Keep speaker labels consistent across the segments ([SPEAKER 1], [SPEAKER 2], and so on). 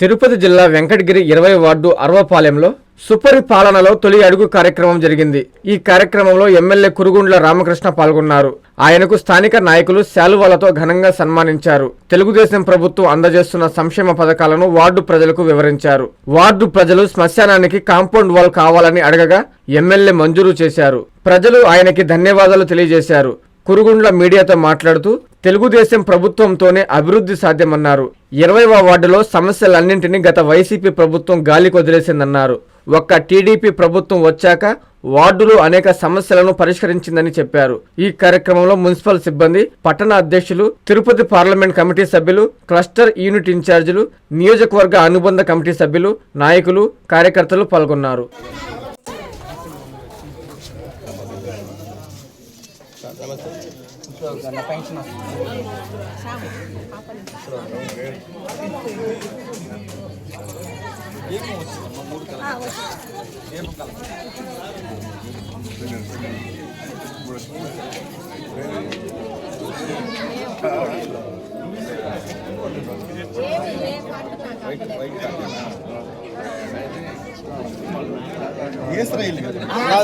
[SPEAKER 1] తిరుపతి జిల్లా వెంకటగిరి ఇరవై వార్డు అరవపాలెంలో సుపరిపాలనలో తొలి అడుగు కార్యక్రమం జరిగింది. ఈ కార్యక్రమంలో ఎమ్మెల్యే కురుగుండ్ల రామకృష్ణ పాల్గొన్నారు. ఆయనకు స్థానిక నాయకులు శాలువాలతో ఘనంగా సన్మానించారు. తెలుగుదేశం ప్రభుత్వం అందజేస్తున్న సంక్షేమ పథకాలను వార్డు ప్రజలకు వివరించారు. వార్డు ప్రజలు శ్మశానానికి కాంపౌండ్ వాల్ కావాలని అడగగా ఎమ్మెల్యే మంజూరు చేశారు. ప్రజలు ఆయనకి ధన్యవాదాలు తెలియజేశారు. కురుగుండ్ల మీడియాతో మాట్లాడుతూ తెలుగుదేశం ప్రభుత్వంతోనే అభివృద్ధి సాధ్యమన్నారు. ఇరవైవ వార్డులో సమస్యలన్నింటినీ గత వైసీపీ ప్రభుత్వం గాలికి వదిలేసిందన్నారు. ఒక్క టీడీపీ ప్రభుత్వం వచ్చాక వార్డులు అనేక సమస్యలను పరిష్కరించిందని చెప్పారు. ఈ కార్యక్రమంలో మున్సిపల్ సిబ్బంది పట్టణ అధ్యక్షులు తిరుపతి పార్లమెంట్ కమిటీ సభ్యులు క్లస్టర్ యూనిట్ ఇన్ఛార్జీలు నియోజకవర్గ అనుబంధ కమిటీ సభ్యులు నాయకులు కార్యకర్తలు పాల్గొన్నారు.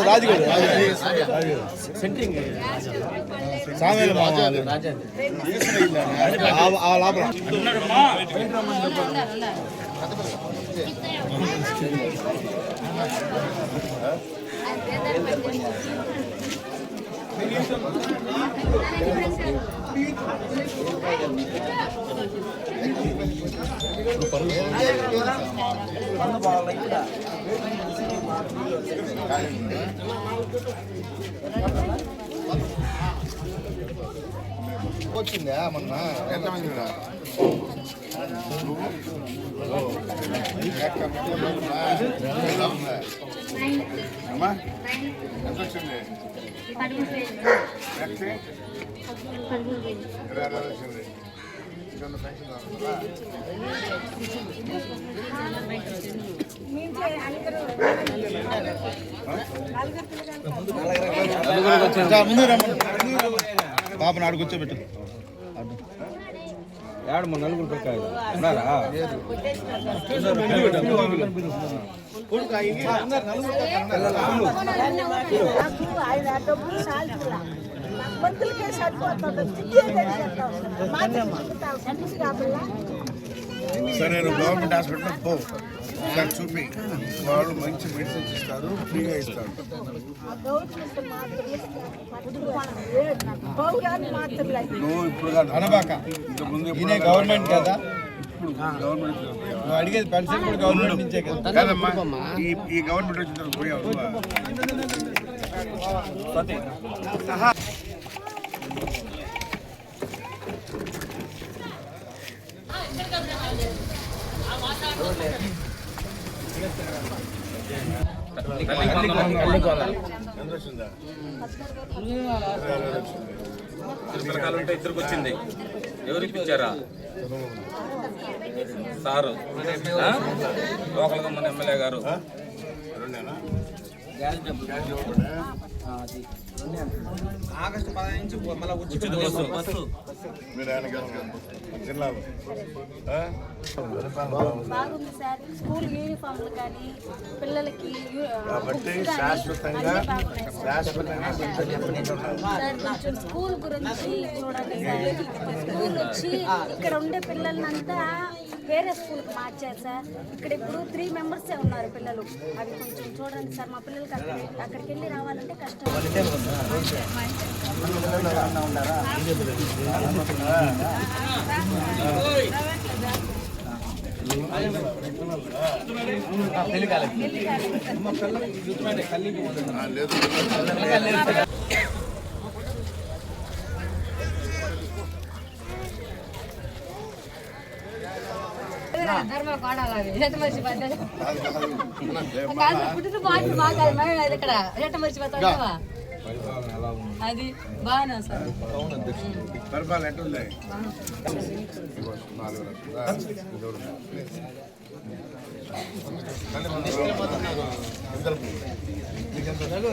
[SPEAKER 2] రాజు రాజుగారు సామేల మామ ఆ- ఆ లోపల వచ్చిందా మొన్న? ఎంతమంది అమ్మా ఎంత వచ్చింది? ఇరవై ఆరు వచ్చింది. పాప నాడు కూర్చోబెట్టు.
[SPEAKER 3] ఏడు మన నలుగురు పెట్టారు ఉన్నారా?
[SPEAKER 4] సరిపోతుంది.
[SPEAKER 2] సరే నువ్వు గవర్నమెంట్ హాస్పిటల్ పో. ఒకసారి చూపి. వాళ్ళు మంచి మెడిసిన్స్ ఇస్తారు ఫ్రీగా ఇస్తారు. నువ్వు ఇప్పుడు కాదు. అనబాక
[SPEAKER 3] గవర్నమెంట్ కదా? అడిగేది పెన్షన్ కూడా గవర్నమెంట్ నుంచే కదా?
[SPEAKER 2] కాదమ్మా ఈ ఈ గవర్నమెంట్ వచ్చిన తర్వాత పోయావు నువ్వా? ఎంత
[SPEAKER 5] ఉంటే ఇద్దరికి వచ్చింది. ఎవరు ఇప్పించారా సారు. ఆ? లోకల్గా మన ఎమ్మెల్యే గారు.
[SPEAKER 3] ఆగస్టు పదహైదు నుంచి మళ్ళీ
[SPEAKER 5] ఉచిత బస్సు
[SPEAKER 2] మీరు ఆయన గెలవగలరు. జిల్లాలో ఆ?
[SPEAKER 6] బాగుంది సార్ స్కూల్ యూనిఫామ్లు కానీ పిల్లలకి
[SPEAKER 2] కాబట్టి శాశ్వతంగా. శాశ్వతంగా
[SPEAKER 6] కొంచెం స్కూల్ గురించి చూడండి స్కూల్ వచ్చి ఇక్కడ ఉండే పిల్లలంతా వేరే స్కూల్కి మార్చారు సార్. ఇక్కడ ఇప్పుడు త్రీ మెంబర్సే ఉన్నారు పిల్లలు. అవి కొంచెం చూడండి సార్ మా పిల్లలకి అక్కడ అక్కడికి వెళ్ళి రావాలంటే కష్టం.
[SPEAKER 2] ఆ, లేదు.
[SPEAKER 6] అది బాగా సార్
[SPEAKER 2] పరిపాలన ఎట్లుంది.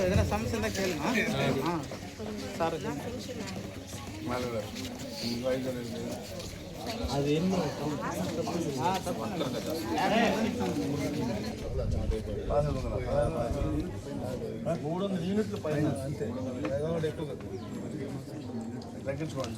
[SPEAKER 3] ఏదైనా సమస్య ఉందా సార్
[SPEAKER 2] మూడు వందల యూనిట్లు పైన అంతే ఎక్కువ తగ్గించుకోండి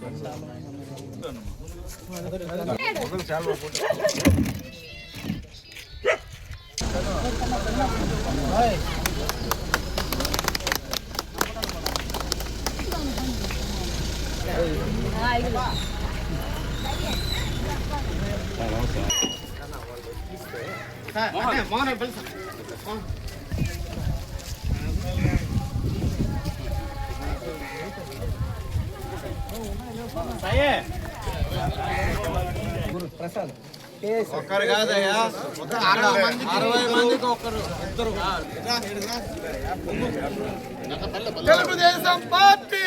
[SPEAKER 2] ఒకరు బాగుంటుంది.
[SPEAKER 3] ఒక్కరు కాదయ్యా అరవై మందికి అరవై మందికి ఒక్కరు ఇద్దరు తెలుగుదేశం పార్టీ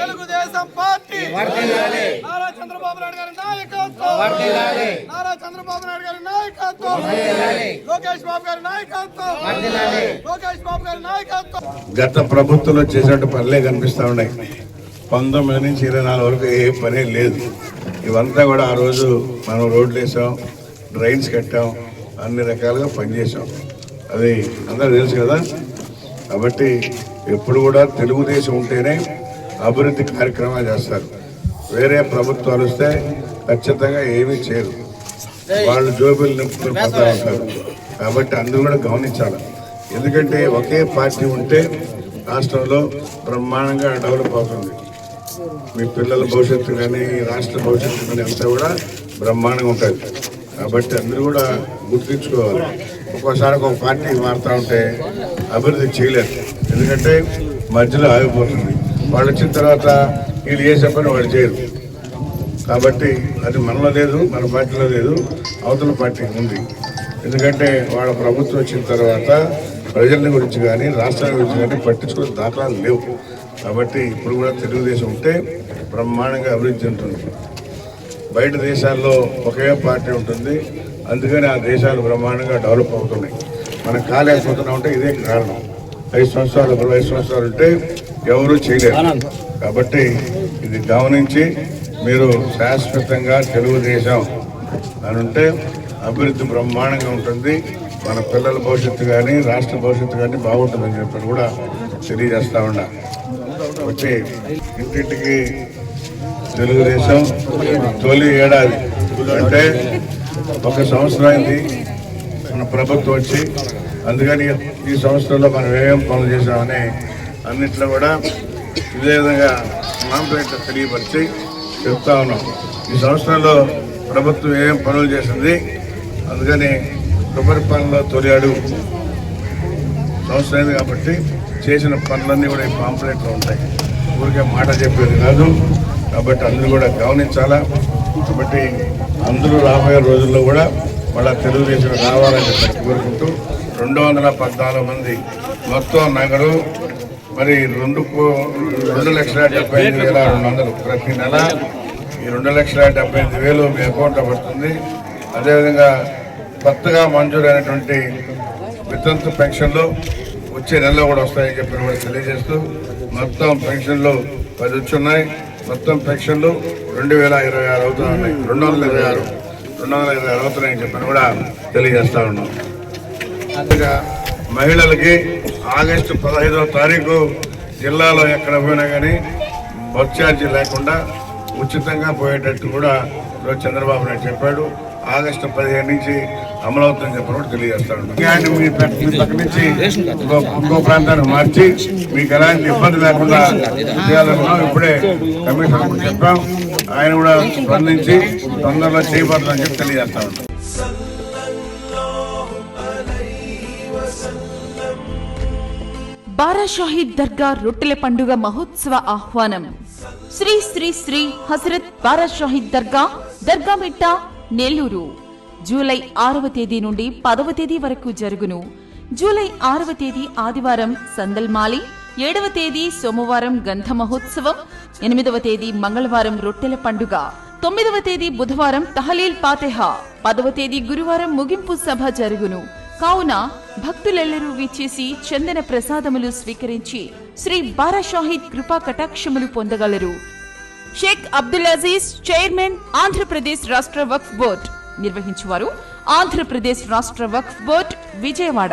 [SPEAKER 3] తెలుగుదేశం పార్టీ. నారా చంద్రబాబు నాయుడు గారి నాయకత్వం. నారా చంద్రబాబు నాయుడు గారి నాయకత్వం. లోకేష్ బాబు గారి నాయకత్వం. లోకేష్ బాబు గారి నాయకత్వం.
[SPEAKER 2] గత ప్రభుత్వంలో చేసినట్టు పనులే కనిపిస్తా ఉన్నాయి. పంతొమ్మిది నుంచి ఇరవై నాలుగు వరకు ఏ పని లేదు. ఇవంతా కూడా ఆ రోజు మనం రోడ్లు వేసాం డ్రైన్స్ కట్టాం అన్ని రకాలుగా పనిచేసాం. అది అందరూ తెలుసు కదా. కాబట్టి ఎప్పుడు కూడా తెలుగుదేశం ఉంటేనే అభివృద్ధి కార్యక్రమాలు చేస్తారు. వేరే ప్రభుత్వాలు వస్తే ఖచ్చితంగా ఏమీ చేయరు. వాళ్ళు జోబులు నింపుకొని పోతా ఉంటారు. కాబట్టి అందరూ కూడా గమనించాలి. ఎందుకంటే ఒకే పార్టీ ఉంటే రాష్ట్రంలో బ్రహ్మాండంగా డెవలప్ అవుతుంది. మీ పిల్లల భవిష్యత్తు కానీ రాష్ట్ర భవిష్యత్తు కానీ అంతా కూడా బ్రహ్మాండంగా ఉంటుంది. కాబట్టి అందరూ కూడా గుర్తించుకోవాలి. ఒక్కోసారి ఒక పార్టీ మారుతూ ఉంటే అభివృద్ధి చేయలేదు. ఎందుకంటే మధ్యలో ఆగిపోతుంది. వాళ్ళు వచ్చిన తర్వాత వీళ్ళు చేసే పని వాళ్ళు చేయరు. కాబట్టి అది మనలో లేదు మన పార్టీలో లేదు అవతల పార్టీ ఉంది. ఎందుకంటే వాళ్ళ ప్రభుత్వం వచ్చిన తర్వాత ప్రజల గురించి కానీ రాష్ట్రాల గురించి కానీ పట్టించుకునే దాఖలాలు లేవు. కాబట్టి ఇప్పుడు కూడా తెలుగుదేశం ఉంటే బ్రహ్మాండంగా అభివృద్ధి ఉంటుంది బయట దేశాల్లో ఒకే పార్టీ ఉంటుంది అందుకని ఆ దేశాలు బ్రహ్మాండంగా డెవలప్ అవుతున్నాయి. మనం కాలేకపోతున్నాం అంటే ఇదే కారణం. ఐదు సంవత్సరాలు ఇరవై సంవత్సరాలు ఉంటే ఎవరూ చేయలేరు. కాబట్టి ఇది గమనించి మీరు శాశ్వతంగా తెలుగుదేశం అని ఉంటే అభివృద్ధి బ్రహ్మాండంగా ఉంటుంది. మన పిల్లల భవిష్యత్తు కానీ రాష్ట్ర భవిష్యత్తు కానీ బాగుంటుందని చెప్పి కూడా తెలియజేస్తా ఉన్నా. వచ్చి ఇంటింటికి తెలుగుదేశం తొలి ఏడాది. అంటే ఒక సంవత్సరం అయింది మన ప్రభుత్వం వచ్చి అందుకని ఈ సంవత్సరంలో మనం ఏమేం పనులు చేసామని అన్నిట్లో కూడా ఇదే విధంగా మాంప్లెట్ తెలియపరిచి చెప్తా ఉన్నాం. ఈ సంవత్సరంలో ప్రభుత్వం ఏం పనులు చేసింది అందుకని సుపరిపాలనలో తొలి అడుగు సంవత్సరం అయింది కాబట్టి చేసిన పనులన్నీ కూడా ఈ పాంప్లెట్లో ఉంటాయి. ఊరికే మాట చెప్పేది కాదు కాబట్టి అందరూ కూడా గమనించాలా? కాబట్టి అందరూ రాబోయే రోజుల్లో కూడా మళ్ళా తెలుగుదేశం రావాలని చెప్పి కోరుకుంటూ రెండు వందల పద్నాలుగు మంది మొత్తం నగరు మరి రెండు కో- రెండు లక్షల డెబ్బై ఐదు వేల రెండు వందలు ప్రతి నెల. ఈ రెండు లక్షల డెబ్బై ఐదు వేలు మీ అకౌంట్లో పడుతుంది. అదేవిధంగా కొత్తగా మంజూరైనటువంటి వితంతు పెన్షన్లు వచ్చే నెలలో కూడా వస్తాయని చెప్పి కూడా తెలియజేస్తూ మొత్తం పెన్షన్లు పది వచ్చున్నాయి మొత్తం పెన్షన్లు రెండు వేల ఇరవై ఆరు అవుతా ఉన్నాయి. రెండు వందల ఇరవై ఆరు. రెండు వందల ఇరవై ఆరు అవుతున్నాయని చెప్పని కూడా తెలియజేస్తా ఉన్నాం. అందుగా మహిళలకి ఆగస్టు పదహైదవ తారీఖు జిల్లాలో ఎక్కడ పోయినా కానీ బస్ ఛార్జీ లేకుండా ఉచితంగా పోయేటట్టు కూడా చంద్రబాబు నాయుడు చెప్పాడు. ఆగస్టు పదిహేను నుంచి అమలవుతుందని చెప్పి కూడా తెలియజేస్తాడు ఇలాంటి మీ పక్క నుంచి ఇంకో ప్రాంతానికి మార్చి మీకు ఎలాంటి ఇబ్బంది లేకుండా చేయాలనుకున్నాం ఇప్పుడే కమిషనర్ చెప్పాం. ఆయన కూడా స్పందించి తొందరలో చేయబోతుందని చెప్పి తెలియజేస్తా ఉన్నాం.
[SPEAKER 7] బారా షాహీద్ దర్గా రొట్టెల పండుగ మహోత్సవ ఆహ్వానం. శ్రీ శ్రీ శ్రీ హజరత్ బారా షాహీద్ దర్గా దర్గామిట్ట నెల్లూరు. జూలై ఆరవ తేదీ నుండి పదవ తేదీ వరకు జరుగును. జూలై ఆరవ తేదీ ఆదివారం సందల్మాలి ఏడవ తేదీ సోమవారం గంధ మహోత్సవం ఎనిమిదవ తేదీ మంగళవారం రొట్టెల పండుగ తొమ్మిదవ తేదీ బుధవారం తహలీల్ పాతెహా పదవ తేదీ గురువారం ముగింపు సభ జరుగును. కావున భక్తులెల్లరూ విచ్చేసి చందన ప్రసాదములు స్వీకరించి శ్రీ బారాషాహిద్ కృపా కటాక్షములు పొందగలరు. షేక్ అబ్దుల్ అజీజ్ చైర్మన్ ఆంధ్రప్రదేశ్ రాష్ట్ర వక్ఫ్ బోర్డ్. నిర్వహించువారు. ఆంధ్రప్రదేశ్ రాష్ట్ర వక్ఫ్ బోర్డ్ విజయవాడ.